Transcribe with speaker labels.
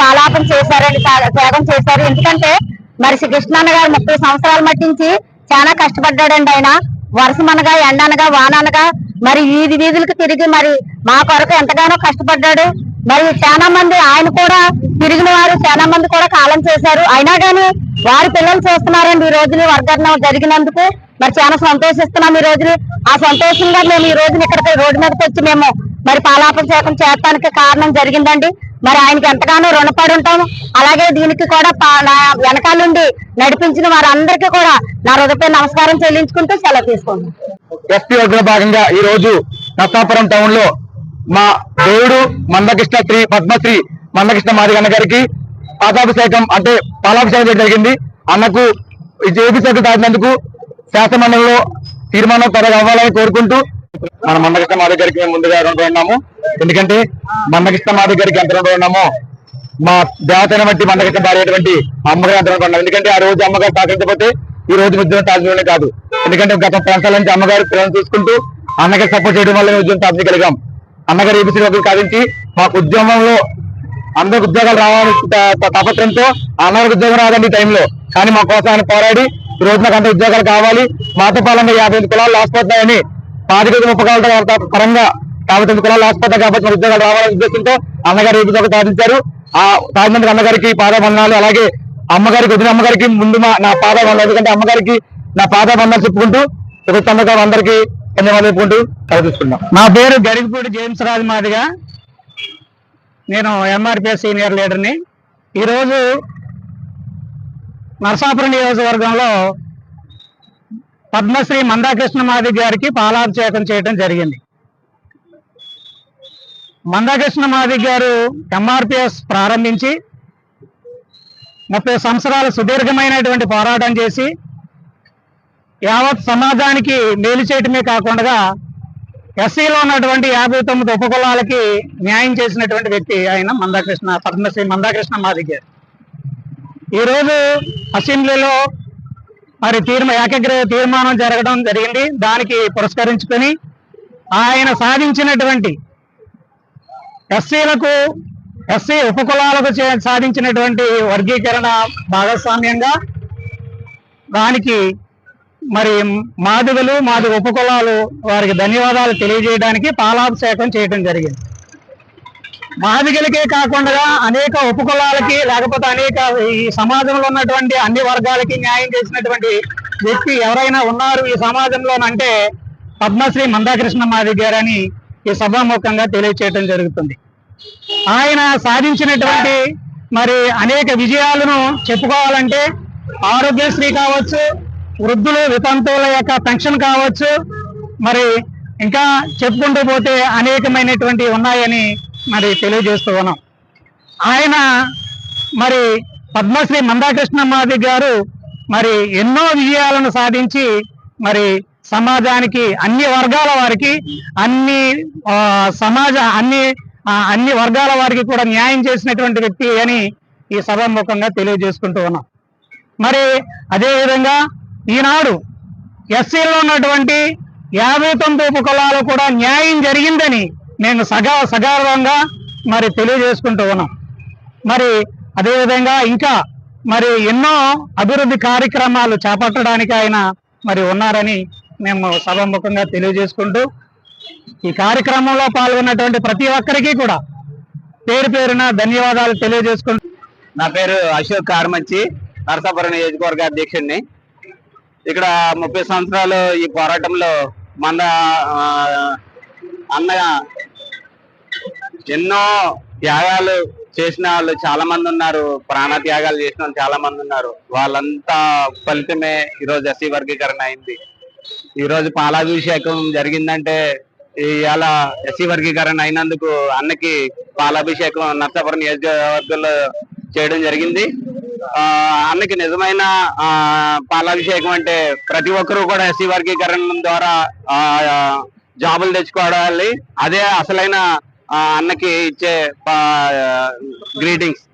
Speaker 1: పాలాపం చేశారండి త్యాగం చేశారు. ఎందుకంటే మరి శ్రీ కృష్ణన్న గారు ముప్పై సంవత్సరాలు మట్టించి చాలా కష్టపడ్డాడండి ఆయన. వర్షమనగా ఎండనగా వాననగా మరి వీధి వీధులకు తిరిగి మరి మా కొరకు ఎంతగానో కష్టపడ్డాడు. మరి చాలా మంది ఆయన కూడా తిరిగిన వారు చాలా మంది కూడా కాలం చేశారు. అయినా కానీ వారి పిల్లలు చూస్తున్నారండి ఈ రోజుని వర్గర్ణం జరిగినందుకు. మరి చాలా సంతోషిస్తున్నాం ఈ రోజుని. ఆ సంతోషంగా మేము ఈ రోజున ఇక్కడికి రోడ్డు మీదకి వచ్చి మేము మరి పాలాపం పాలాభిషేకం చేయడానికి కారణం జరిగిందండి. మరి ఆయనకి ఎంతగానో రుణపడి ఉంటాము అలాగే దీనికి కూడా పా- నా వెనకాలండి నడిపించిన వారందరికీ కూడా నా హృదయపై నమస్కారం చెల్లించుకుంటూ సెలవు తీసుకుంటాం
Speaker 2: ఎస్పీ వర్గంలో భాగంగా ఈ రోజు నత్తాపురం టౌన్లో మా దేవుడు మందకృష్ణ శ్రీ పద్మశ్రీ మందకృష్ణ మాదిగన్న గారికి పాతాభిషేకం అంటే పాలాభిషేకం జరిగింది. అన్నకు ఏపీ శాఖ దాటినందుకు శాసనమండలిలో తీర్మానం త్వరగా అవ్వాలని కోరుకుంటూ మన మండకృష్ణ మా దగ్గరికి మేము ముందుగా రెండు ఉన్నాము. ఎందుకంటే మండకృష్ణ మా దగ్గరికి ఎంత రెండు ఉన్నామో మా దేవతను బట్టి మండకృష్ణ భార్యటువంటి అమ్మగారు ఎంత ఉన్నాము ఎందుకంటే ఆ రోజు అమ్మగారు సహకరించకపోతే ఈ రోజు ఉద్యోగం సాధించడమే కాదు. ఎందుకంటే గత ప్రాంతాల నుంచి అమ్మగారు పిల్లలు చూసుకుంటూ అన్నగారు సపోర్ట్ చేయడం వల్ల ఉద్యమం ఉద్యోగం కలిగాం అన్నగారు ఏబీసీ వర్గం సాధించి మాకు ఉద్యమంలో అందరికి ఉద్యోగాలు రావాలని తపత్రంతో అన్నగారికి ఉద్యోగం రాదండి ఈ టైంలో. కానీ మా కోసం ఆయన పోరాడి ఈ రోజు నాకు అంత ఉద్యోగాలు కావాలి. మాతో పాలన యాభై ఎనిమిది కులాలు లాసిపోతున్నాయని పాతిక ముప్పై పరంగా యాభై తొమ్మిది ఆసుపత్రి లాసిపోతాయి కాబట్టి మన ఉద్యోగాలు రావాలనే ఉద్దేశంతో అన్నగారు ఈ ఉద్యోగం సాధించారు. ఆ సాధించిన అన్నగారికి పాదబంధనాలు అలాగే అమ్మగారికి వదిన అమ్మగారికి ముందు మా నా పాదబంధాలు ఎందుకంటే అమ్మగారికి నా పాదబంధాలు చెప్పుకుంటూ ప్రభుత్వ అమ్మగారు అందరికీ ధన్యవాదాలు చెప్పుకుంటూ కలుస్తున్నాం
Speaker 3: నా పేరు గరికపూడి జేమ్స్ రాజు మాదిగా. నేను ఎంఆర్పిఎస్ సీనియర్ లీడర్ని. ఈరోజు నరసాపురం నియోజకవర్గంలో పద్మశ్రీ మందాకృష్ణ మాది గారికి పాలాభిషేకం చేయడం జరిగింది. మందాకృష్ణ మాది గారు ఎంఆర్పిఎస్ ప్రారంభించి ముప్పై సంవత్సరాల సుదీర్ఘమైనటువంటి పోరాటం చేసి యావత్ సమాజానికి మేలు చేయటమే కాకుండా ఎస్సీలో ఉన్నటువంటి యాభై తొమ్మిది ఉపకులాలకి న్యాయం చేసినటువంటి వ్యక్తి ఆయన మందాకృష్ణ పద్మశ్రీ మందాకృష్ణ మాదిగ గారు. ఈరోజు అసెంబ్లీలో మరి తీర్మ ఏకగ్రీవ తీర్మానం జరగడం జరిగింది. దానికి పురస్కరించుకొని ఆయన సాధించినటువంటి ఎస్సీలకు ఎస్సీ ఉపకులాలకు చే- సాధించినటువంటి వర్గీకరణ భాగస్వామ్యంగా దానికి మరి మాదిగలు మాది ఉపకులాలు వారికి ధన్యవాదాలు తెలియజేయడానికి పాలాభిషేకం చేయడం జరిగింది. మాదిగలకే కాకుండా అనేక ఉపకులాలకి లేకపోతే అనేక ఈ సమాజంలో ఉన్నటువంటి అన్ని వర్గాలకి న్యాయం చేసినటువంటి వ్యక్తి ఎవరైనా ఉన్నారు ఈ సమాజంలోనంటే పద్మశ్రీ మందాకృష్ణ మాదిగ గారని ఈ సభాముఖంగా తెలియచేయడం జరుగుతుంది. ఆయన సాధించినటువంటి మరి అనేక విజయాలను చెప్పుకోవాలంటే ఆరోగ్యశ్రీ కావచ్చు వృద్ధులు వితంతువుల యొక్క పెన్షన్ కావచ్చు మరి ఇంకా చెప్పుకుంటూ పోతే అనేకమైనటువంటి ఉన్నాయని మరి తెలియజేస్తూ ఉన్నాం. ఆయన మరి పద్మశ్రీ మందాకృష్ణ మాది గారు మరి ఎన్నో విజయాలను సాధించి మరి సమాజానికి అన్ని వర్గాల వారికి అన్ని ఆ, సమాజ అన్ని అన్ని వర్గాల వారికి కూడా న్యాయం చేసినటువంటి వ్యక్తి అని ఈ సభాముఖంగా తెలియజేసుకుంటూ ఉన్నాం. మరి అదేవిధంగా ఈనాడు ఎస్సీలో ఉన్నటువంటి యాభై తొమ్మిది ఉపకులాలు కూడా న్యాయం జరిగిందని నేను సగా సగర్వంగా మరి తెలియజేసుకుంటూ ఉన్నాం. మరి అదేవిధంగా ఇంకా మరి ఎన్నో అభివృద్ధి కార్యక్రమాలు చేపట్టడానికి ఆయన మరి ఉన్నారని మేము సభాముఖంగా తెలియజేసుకుంటూ ఈ కార్యక్రమంలో పాల్గొన్నటువంటి ప్రతి ఒక్కరికి కూడా పేరు పేరున ధన్యవాదాలు తెలియజేసుకుంటూ.
Speaker 2: నా పేరు అశోక్ కార్మంచి నరసాపురం నియోజకవర్గ అధ్యక్షుడిని. ఇక్కడ ముప్పై సంవత్సరాలు ఈ పోరాటంలో మన అన్న ఎన్నో త్యాగాలు చేసిన వాళ్ళు చాలా మంది ఉన్నారు. ప్రాణ త్యాగాలు చేసిన వాళ్ళు చాలా మంది ఉన్నారు. వాళ్ళంతా ఫలితమే ఈరోజు ఎస్సీ వర్గీకరణ అయింది. ఈరోజు పాలాభిషేకం జరిగిందంటే ఇవాళ ఎస్సీ వర్గీకరణ అయినందుకు అన్నకి పాలాభిషేకం నర్సాపురం నియోజకవర్గంలో చేయడం జరిగింది. ఆ అన్నకి నిజమైన ఆ పాలాభిషేకం అంటే ప్రతి ఒక్కరూ కూడా ఎస్సీ వర్గీకరణ ద్వారా ఆ జాబులు తెచ్చుకోవాలి. అదే అసలైన అన్నకి ఇచ్చే గ్రీటింగ్స్